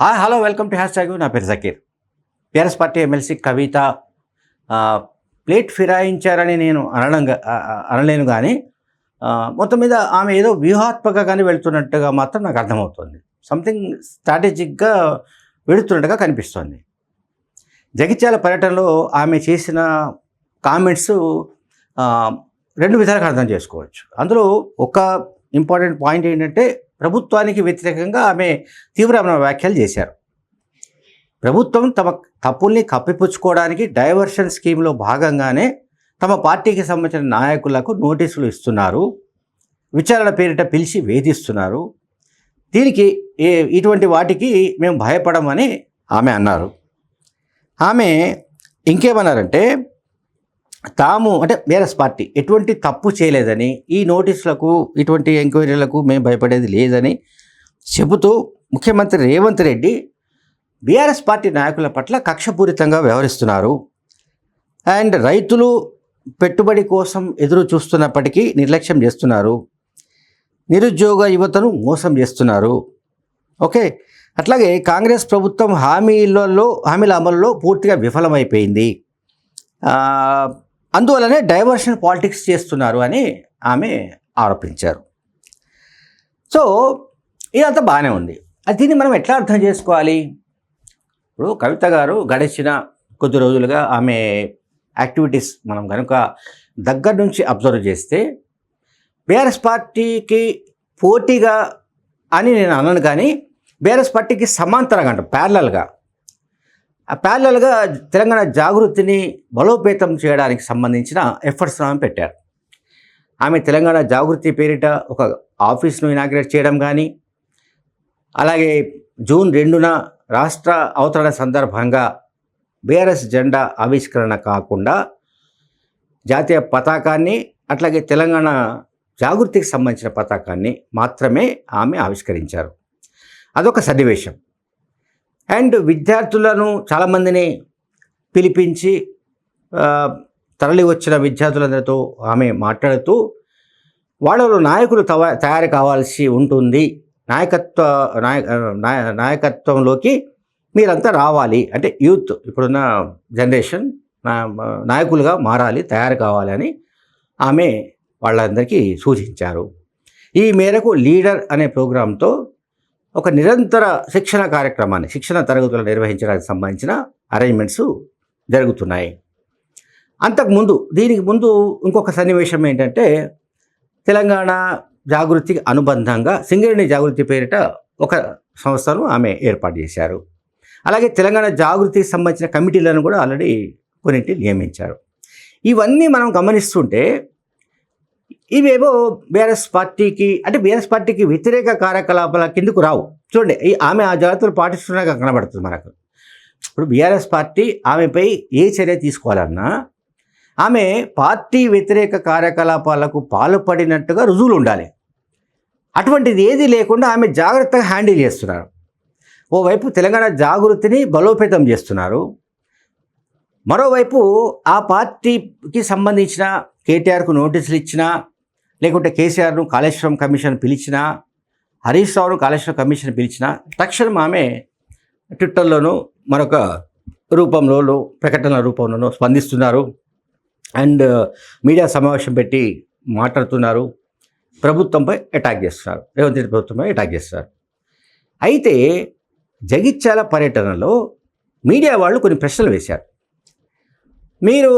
Hi hello welcome to hash tag నా పేరు Zakir. BRS party MLC Kavitha plate ఫిరాయించారని నేను అనడం అనలేను కానీ మొత్తం మీద ఆమె ఏదో వ్యూహాత్మకంగానే వెళుతున్నట్టుగా మాత్రం నాకు అర్థమవుతుంది. సంథింగ్ స్ట్రాటజిక్గా వెళుతున్నట్టుగా కనిపిస్తోంది. జగిత్యాల పర్యటనలో ఆమె చేసిన కామెంట్స్ రెండు విధాలుగా అర్థం చేసుకోవచ్చు. అందులో ఒక ఇంపార్టెంట్ పాయింట్ ఏంటంటే ప్రభుత్వానికి వ్యతిరేకంగా ఆమె తీవ్రమైన వ్యాఖ్యలు చేశారు. ప్రభుత్వం తమ తప్పుల్ని కప్పిపుచ్చుకోవడానికి డైవర్షన్ స్కీమ్లో భాగంగానే తమ పార్టీకి సంబంధించిన నాయకులకు నోటీసులు ఇస్తున్నారు. విచారణ పేరిట పిలిచి వేధిస్తున్నారు. దీనికి ఏ- ఇటువంటి వాటికి మేము భయపడమని ఆమె అన్నారు. ఆమె ఇంకేమన్నారంటే తాము అంటే బీఆర్ఎస్ పార్టీ ఎటువంటి తప్పు చేయలేదని ఈ నోటీసులకు ఇటువంటి ఎంక్వైరీలకు మేము భయపడేది లేదని చెబుతూ ముఖ్యమంత్రి రేవంత్ రెడ్డి బీఆర్ఎస్ పార్టీ నాయకుల పట్ల కక్షపూరితంగా వ్యవహరిస్తున్నారు. అండ్ రైతులు పెట్టుబడి కోసం ఎదురు చూస్తున్నప్పటికీ నిర్లక్ష్యం చేస్తున్నారు. నిరుద్యోగ యువతను మోసం చేస్తున్నారు. ఓకే అట్లాగే కాంగ్రెస్ ప్రభుత్వం హామీలలో హామీల అమలులో పూర్తిగా విఫలమైపోయింది. అందువలనే డైవర్షన్ పాలిటిక్స్ చేస్తున్నారు అని ఆమె ఆరోపించారు. సో ఇదంతా బాగానే ఉంది. అది దీన్ని మనం ఎట్లా అర్థం చేసుకోవాలి? ఇప్పుడు కవిత గారు గడిచిన కొద్ది రోజులుగా ఆమె యాక్టివిటీస్ మనం కనుక దగ్గర నుంచి అబ్జర్వ్ చేస్తే బీఆర్ఎస్ పార్టీకి పోటీగా అని నేను అనను కానీ బీఆర్ఎస్ పార్టీకి సమాంతరంగా అంట ప్యారలల్గా ప్యారలల్గా తెలంగాణ జాగృతిని బలోపేతం చేయడానికి సంబంధించిన ఎఫర్ట్స్ ఆమె పెట్టారు. ఆమె తెలంగాణ జాగృతి పేరిట ఒక ఆఫీస్ను ఇనాగ్రేట్ చేయడం కానీ అలాగే జూన్ రెండున రాష్ట్ర అవతరణ సందర్భంగా బీఆర్ఎస్ జెండా ఆవిష్కరణ కాకుండా జాతీయ పతాకాన్ని అట్లాగే తెలంగాణ జాగృతికి సంబంధించిన పతాకాన్ని మాత్రమే ఆమె ఆవిష్కరించారు. అదొక సన్నివేశం. అండ్ విద్యార్థులను చాలామందిని పిలిపించి తరలి వచ్చిన విద్యార్థులందరితో ఆమె మాట్లాడుతూ వాళ్ళలో నాయకులు తవ తయారు కావాల్సి ఉంటుంది. నాయకత్వ నాయ నాయ- నాయకత్వంలోకి మీరంతా రావాలి. అంటే యూత్ ఇప్పుడున్న జనరేషన్ నాయకులుగా మారాలి తయారు కావాలి అని ఆమె వాళ్ళందరికీ సూచించారు. ఈ మేరకు లీడర్ అనే ప్రోగ్రాంతో ఒక నిరంతర శిక్షణ కార్యక్రమాన్ని శిక్షణ తరగతులు నిర్వహించడానికి సంబంధించిన అరేంజ్మెంట్స్ జరుగుతున్నాయి. అంతకుముందు దీనికి ముందు ఇంకొక సన్నివేశం ఏంటంటే తెలంగాణ జాగృతికి అనుబంధంగా సింగరేణి జాగృతి పేరిట ఒక సంస్థను ఆమె ఏర్పాటు చేశారు. అలాగే తెలంగాణ జాగృతికి సంబంధించిన కమిటీలను కూడా ఆల్రెడీ కొన్నింటి నియమించారు. ఇవన్నీ మనం గమనిస్తుంటే ఇవేవో బీఆర్ఎస్ పార్టీకి అంటే బీఆర్ఎస్ పార్టీకి వ్యతిరేక కార్యకలాపాల కిందకు రావు. చూడండి ఈ ఆమె ఆ జాగ్రత్తలు పాటిస్తున్నగా కనబడుతుంది మనకు. ఇప్పుడు బీఆర్ఎస్ పార్టీ ఆమెపై ఏ చర్య తీసుకోవాలన్నా ఆమె పార్టీ వ్యతిరేక కార్యకలాపాలకు పాల్పడినట్టుగా రుజువులు ఉండాలి. అటువంటిది ఏది లేకుండా ఆమె జాగ్రత్తగా హ్యాండిల్ చేస్తున్నారు. ఓవైపు తెలంగాణ జాగృతిని బలోపేతం చేస్తున్నారు. మరోవైపు ఆ పార్టీకి సంబంధించిన కేటీఆర్కు నోటీసులు ఇచ్చినా లేకుంటే కేసీఆర్ను కాళేశ్వరం కమిషన్ పిలిచినా హరీష్ రావును కాళేశ్వరం కమిషన్ పిలిచినా తక్షణం ఆమె ట్విట్టర్లోనూ మరొక రూపంలోనూ ప్రకటనల రూపంలోనూ స్పందిస్తున్నారు. అండ్ uh, మీడియా సమావేశం పెట్టి మాట్లాడుతున్నారు. ప్రభుత్వంపై అటాక్ చేస్తున్నారు. రేవంత్ రెడ్డి ప్రభుత్వంపై అటాక్ చేస్తున్నారు. అయితే జగిత్యాల పర్యటనలో మీడియా వాళ్ళు కొన్ని ప్రశ్నలు వేశారు. మీరు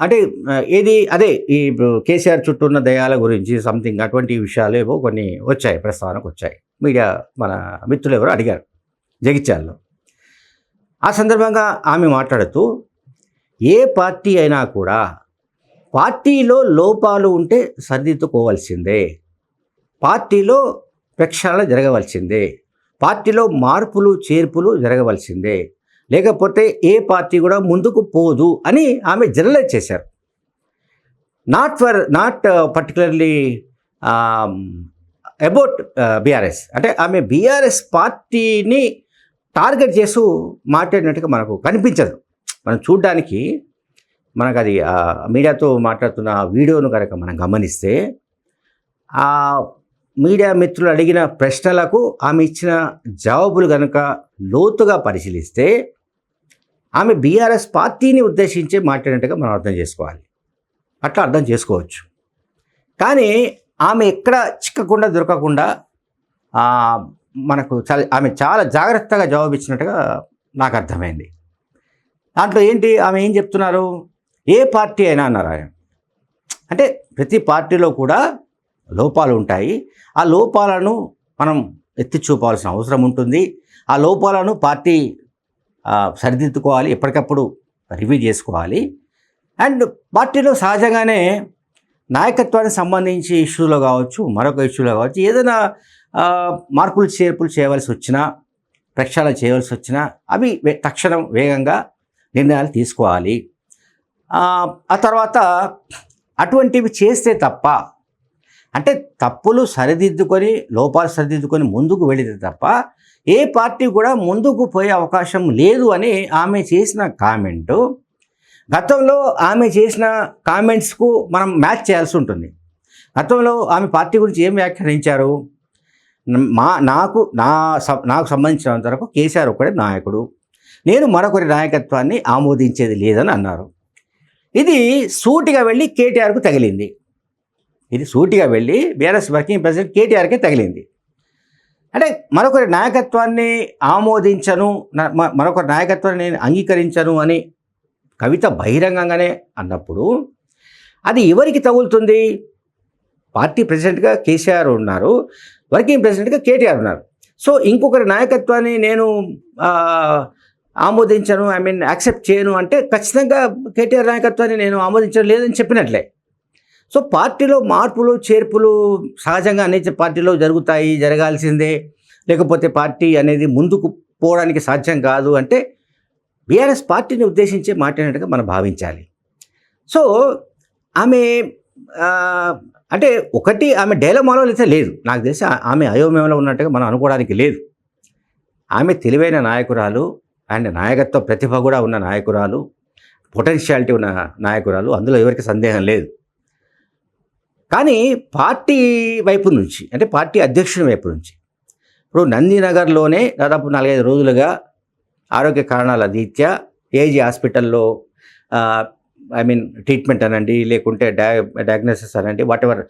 అంటే ఏది అదే ఈ ఇప్పుడు కేసీఆర్ చుట్టూ ఉన్న దయాల గురించి సంథింగ్ అటువంటి విషయాలు ఏవో కొన్ని వచ్చాయి ప్రస్తావనకు వచ్చాయి. మీడియా మన మిత్రులు ఎవరో అడిగారు జగిత్యాల్లో. ఆ సందర్భంగా ఆమె మాట్లాడుతూ ఏ పార్టీ అయినా కూడా పార్టీలో లోపాలు ఉంటే సరిదిద్దుకోవాల్సిందే. పార్టీలో ప్రక్షాళన జరగవలసిందే. పార్టీలో మార్పులు చేర్పులు జరగవలసిందే. లేకపోతే ఏ పార్టీ కూడా ముందుకు పోదు అని ఆమె జనరలైజ్ చేశారు. Not for not particularly about BRS అంటే ఆమె బీఆర్ఎస్ పార్టీని టార్గెట్ చేస్తూ మాట్లాడినట్టుగా మనకు కనిపించదు. మనం చూడ్డానికి మనకు అది మీడియాతో మాట్లాడుతున్న వీడియోను కనుక మనం గమనిస్తే ఆ మీడియా మిత్రులు అడిగిన ప్రశ్నలకు ఆమె ఇచ్చిన జవాబులు కనుక లోతుగా పరిశీలిస్తే ఆమె బీఆర్ఎస్ పార్టీని ఉద్దేశించి మాట్లాడినట్టుగా మనం అర్థం చేసుకోవాలి. అట్లా అర్థం చేసుకోవచ్చు. కానీ ఆమె ఎక్కడ చిక్కకుండా దొరకకుండా మనకు చాలా ఆమె చాలా జాగ్రత్తగా జవాబు ఇచ్చినట్టుగా నాకు అర్థమైంది. దాంట్లో ఏంటి ఆమె ఏం చెప్తున్నారు? ఏ పార్టీ అయినా అన్నారు ఆయన. అంటే ప్రతి పార్టీలో కూడా లోపాలు ఉంటాయి. ఆ లోపాలను మనం ఎత్తి చూపాల్సిన అవసరం ఉంటుంది. ఆ లోపాలను పార్టీ సరిదిద్దుకోవాలి ఎప్పటికప్పుడు రివ్యూ చేసుకోవాలి. అండ్ పార్టీలో సహజంగానే నాయకత్వానికి సంబంధించి ఇష్యూలో కావచ్చు మరొక ఇష్యూలో కావచ్చు ఏదైనా మార్పులు చేర్పులు చేయవలసి వచ్చినా ప్రక్షాళన చేయవలసి వచ్చినా అవి తక్షణం వేగంగా నిర్ణయాలు తీసుకోవాలి. ఆ తర్వాత అటువంటివి చేస్తే తప్ప అంటే తప్పులు సరిదిద్దుకొని లోపాలు సరిదిద్దుకొని ముందుకు వెళ్ళేది తప్ప ఏ పార్టీ కూడా ముందుకు పోయే అవకాశం లేదు అని ఆమె చేసిన కామెంటు. గతంలో ఆమె చేసిన కామెంట్స్కు మనం మ్యాచ్ చేయాల్సి ఉంటుంది. గతంలో ఆమె పార్టీ గురించి ఏం వ్యాఖ్యానించారు? మా నాకు నా నాకు సంబంధించినంత వరకు కేసీఆర్ ఒకడే నాయకుడు. నేను మరొకరి నాయకత్వాన్ని ఆమోదించేది లేదని అన్నారు. ఇది సూటిగా వెళ్ళి కేటీఆర్కు తగిలింది. ఇది సూటిగా వెళ్ళి బీఆర్ఎస్ వర్కింగ్ ప్రెసిడెంట్ కేటీఆర్కే తగిలింది. అంటే మరొకరి నాయకత్వాన్ని ఆమోదించను మరొకరి నాయకత్వాన్ని నేను అంగీకరించను అని కవిత బహిరంగంగానే అన్నప్పుడు అది ఎవరికి తగులుతుంది? పార్టీ ప్రెసిడెంట్గా కేసీఆర్ ఉన్నారు వర్కింగ్ ప్రెసిడెంట్గా కేటీఆర్ ఉన్నారు. సో ఇంకొకరి నాయకత్వాన్ని నేను ఆమోదించను ఐ మీన్ యాక్సెప్ట్ చేయను అంటే ఖచ్చితంగా కేటీఆర్ నాయకత్వాన్ని నేను ఆమోదించడం లేదని చెప్పినట్లే. సో పార్టీలో మార్పులు చేర్పులు సహజంగా అన్ని పార్టీలో జరుగుతాయి జరగాల్సిందే. లేకపోతే పార్టీ అనేది ముందుకు పోవడానికి సాధ్యం కాదు అంటే బీఆర్ఎస్ పార్టీని ఉద్దేశించి మాట్లాడినట్టుగా మనం భావించాలి. సో ఆమె అంటే ఒకటి ఆమె డైలమాలో అయితే లేదు. నాకు తెలిసి ఆమె అయోమయంలో ఉన్నట్టుగా మనం అనుకోవడానికి లేదు. ఆమె తెలివైన నాయకురాలు అండ్ నాయకత్వ ప్రతిభ కూడా ఉన్న నాయకురాలు పొటెన్షియాలిటీ ఉన్న నాయకురాలు అందులో ఎవరికి సందేహం లేదు. కానీ పార్టీ వైపు నుంచి అంటే పార్టీ అధ్యక్షుని వైపు నుంచి ఇప్పుడు నందినగర్లోనే దాదాపు నాలుగైదు రోజులుగా ఆరోగ్య కారణాల రీత్యా ఏజీ హాస్పిటల్లో ఐ మీన్ ట్రీట్మెంట్ అనండి లేకుంటే డయా డయాగ్నోసిస్ అనండి వాట్ ఎవర్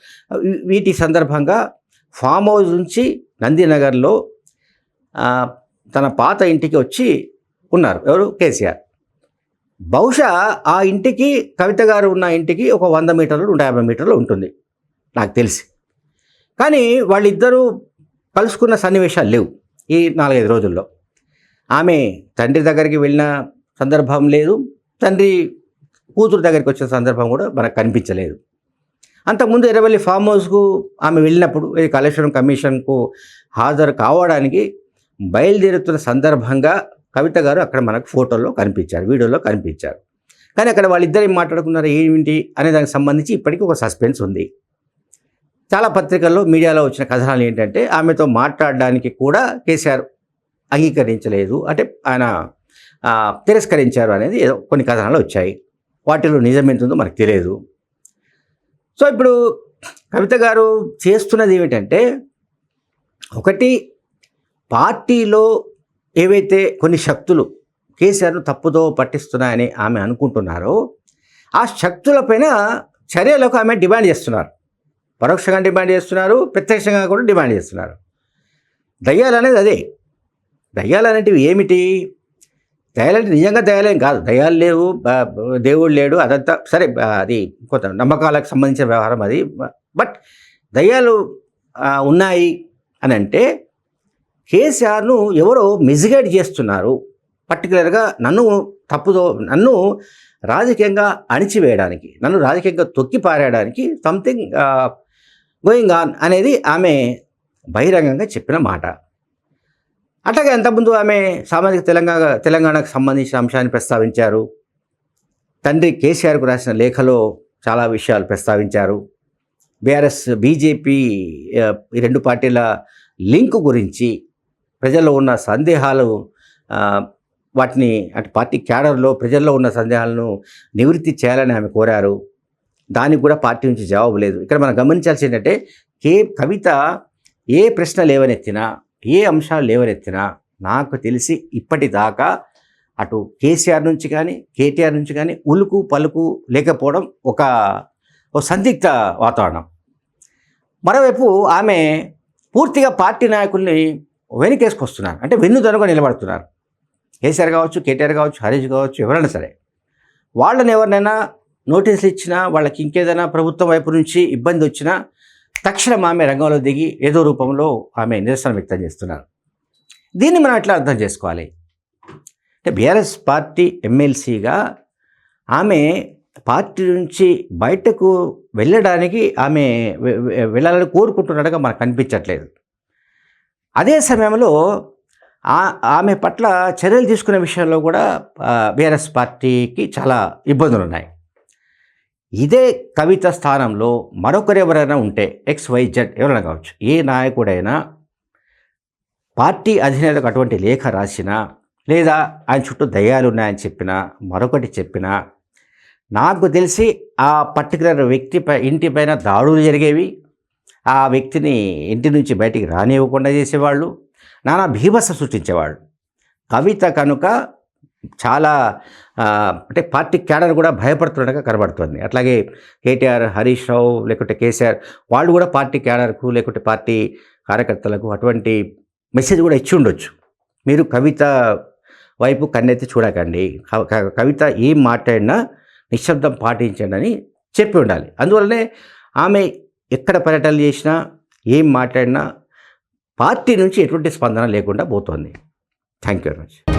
వీటి సందర్భంగా ఫామ్ హౌస్ నుంచి నందినగర్లో తన పాత ఇంటికి వచ్చి ఉన్నారు. ఎవరు? కేసీఆర్. బహుశా ఆ ఇంటికి కవిత గారు ఉన్న ఇంటికి ఒక వంద మీటర్లు నూట యాభై మీటర్లు ఉంటుంది. నాకు తెలిసి. కానీ వాళ్ళిద్దరూ కలుసుకున్న సన్నివేశాలు లేవు ఈ నాలుగైదు రోజుల్లో. ఆమె తండ్రి దగ్గరికి వెళ్ళిన సందర్భం లేదు. తండ్రి కూతురు దగ్గరికి వచ్చిన సందర్భం కూడా మనకు కనిపించలేదు. అంతకుముందు ఎర్రవల్లి ఫామ్ హౌస్కు ఆమె వెళ్ళినప్పుడు ఈ కాళేశ్వరం కమిషన్కు హాజరు కావడానికి బయలుదేరుతున్న సందర్భంగా కవిత గారు అక్కడ మనకు ఫోటోల్లో కనిపించారు వీడియోలో కనిపించారు. కానీ అక్కడ వాళ్ళిద్దరు ఏం మాట్లాడుకున్నారు ఏంటి అనే దానికి సంబంధించి ఇప్పటికీ ఒక సస్పెన్స్ ఉంది. చాలా పత్రికల్లో మీడియాలో వచ్చిన కథనాలు ఏంటంటే ఆమెతో మాట్లాడడానికి కూడా కేసీఆర్ అంగీకరించలేదు. అంటే ఆయన తిరస్కరించారు అనేది ఏదో కొన్ని కథనాలు వచ్చాయి. వాటిలో నిజం ఎంత ఉందో మనకు తెలియదు. సో ఇప్పుడు కవిత గారు చేస్తున్నది ఏమిటంటే ఒకటి పార్టీలో ఏవైతే కొన్ని శక్తులు కేసీఆర్ను తప్పుదో పట్టిస్తున్నాయని ఆమె అనుకుంటున్నారో ఆ శక్తులపైన చర్యలకు ఆమె డిమాండ్ చేస్తున్నారు. పరోక్షంగా డిమాండ్ చేస్తున్నారు ప్రత్యక్షంగా కూడా డిమాండ్ చేస్తున్నారు. దయ్యాలు అనేది అదే. దయ్యాలు అనేటివి ఏమిటి? దయాలంటే నిజంగా దయాలేం కాదు. దయాలు లేవు దేవుడు లేడు అదంతా సరే అది కొంత నమ్మకాలకు సంబంధించిన వ్యవహారం అది. బట్ దయ్యాలు ఉన్నాయి అని అంటే కేసీఆర్ను ఎవరో మిస్గైడ్ చేస్తున్నారు. పర్టికులర్గా నన్ను తప్పుదో నన్ను రాజకీయంగా అణిచివేయడానికి నన్ను రాజకీయంగా తొక్కి పారేయడానికి సంథింగ్ గోయింగ్ ఆన్ అనేది ఆమె బహిరంగంగా చెప్పిన మాట. అట్లాగే అంతకుముందు ఆమె సామాజిక తెలంగాణ తెలంగాణకు సంబంధించిన అంశాన్ని ప్రస్తావించారు. తండ్రి కేసీఆర్కు రాసిన లేఖలో చాలా విషయాలు ప్రస్తావించారు. బీఆర్ఎస్ బీజేపీ ఈ రెండు పార్టీల లింక్ గురించి ప్రజల్లో ఉన్న సందేహాలు వాటిని అటు పార్టీ క్యాడర్లో ప్రజల్లో ఉన్న సందేహాలను నివృత్తి చేయాలని ఆమె కోరారు. దానికి కూడా పార్టీ నుంచి జవాబు లేదు. ఇక్కడ మనం గమనించాల్సి ఏంటంటే ఏ కవిత ఏ ప్రశ్న లేవనెత్తినా ఏ అంశాలు లేవనెత్తినా నాకు తెలిసి ఇప్పటిదాకా అటు కేసీఆర్ నుంచి కానీ కేటీఆర్ నుంచి కానీ ఉలుకు పలుకు లేకపోవడం ఒక సందిగ్ధ వాతావరణం. మరోవైపు ఆమె పూర్తిగా పార్టీ నాయకుల్ని వెనకేసుకొస్తున్నారు. అంటే వెన్నుదనుగా నిలబడుతున్నారు. కేసీఆర్ కావచ్చు కేటీఆర్ కావచ్చు హరీష్ కావచ్చు ఎవరైనా సరే. వాళ్ళని ఎవరినైనా నోటీసులు ఇచ్చినా వాళ్ళకి ఇంకేదైనా ప్రభుత్వం వైపు నుంచి ఇబ్బంది వచ్చినా తక్షణం ఆమె రంగంలో దిగి ఏదో రూపంలో ఆమె నిరసన వ్యక్తం చేస్తున్నారు. దీన్ని మనం ఎట్లా అర్థం చేసుకోవాలి? అంటే బీఆర్ఎస్ పార్టీ ఎమ్మెల్సీగా ఆమె పార్టీ నుంచి బయటకు వెళ్ళడానికి ఆమె వెళ్ళాలని కోరుకుంటున్నట్టుగా మనకు కనిపించట్లేదు. అదే సమయంలో ఆ- ఆమె పట్ల చర్యలు తీసుకునే విషయంలో కూడా బీఆర్ఎస్ పార్టీకి చాలా ఇబ్బందులు ఉన్నాయి ఇదే కవిత స్థానంలో మరొకరు ఎవరైనా ఉంటే ఎక్స్ వై జెడ్ ఎవరైనా కావచ్చు ఏ నాయకుడైనా పార్టీ అధినేతకు అటువంటి లేఖ రాసినా లేదా ఆయన చుట్టూ దయ్యాలు ఉన్నాయని చెప్పినా మరొకటి చెప్పినా నాకు తెలిసి ఆ పర్టికులర్ వ్యక్తి పై ఇంటి పైన దాడులు జరిగేవి ఆ వ్యక్తిని ఇంటి నుంచి బయటికి రానివ్వకుండా చేసేవాళ్ళు నానా భీభత్స సృష్టించేవాళ్ళు. కవిత కనుక చాలా అంటే పార్టీ క్యాడర్ కూడా భయపడుతుండగా కనబడుతుంది. అట్లాగే కేటీఆర్ హరీష్ రావు లేకుంటే కేసీఆర్ వాళ్ళు కూడా పార్టీ క్యాడర్కు లేకుంటే పార్టీ కార్యకర్తలకు అటువంటి మెసేజ్ కూడా ఇచ్చి ఉండొచ్చు. మీరు కవిత వైపు కన్నెత్తి చూడకండి. కవిత ఏం మాట్లాడినా నిశ్శబ్దం పాటించండి అని చెప్పి ఉండాలి. అందువల్లనే ఆమె ఎక్కడ పర్యటనలు చేసినా ఏం మాట్లాడినా పార్టీ నుంచి ఎటువంటి స్పందన లేకుండా పోతోంది. Thank you very much.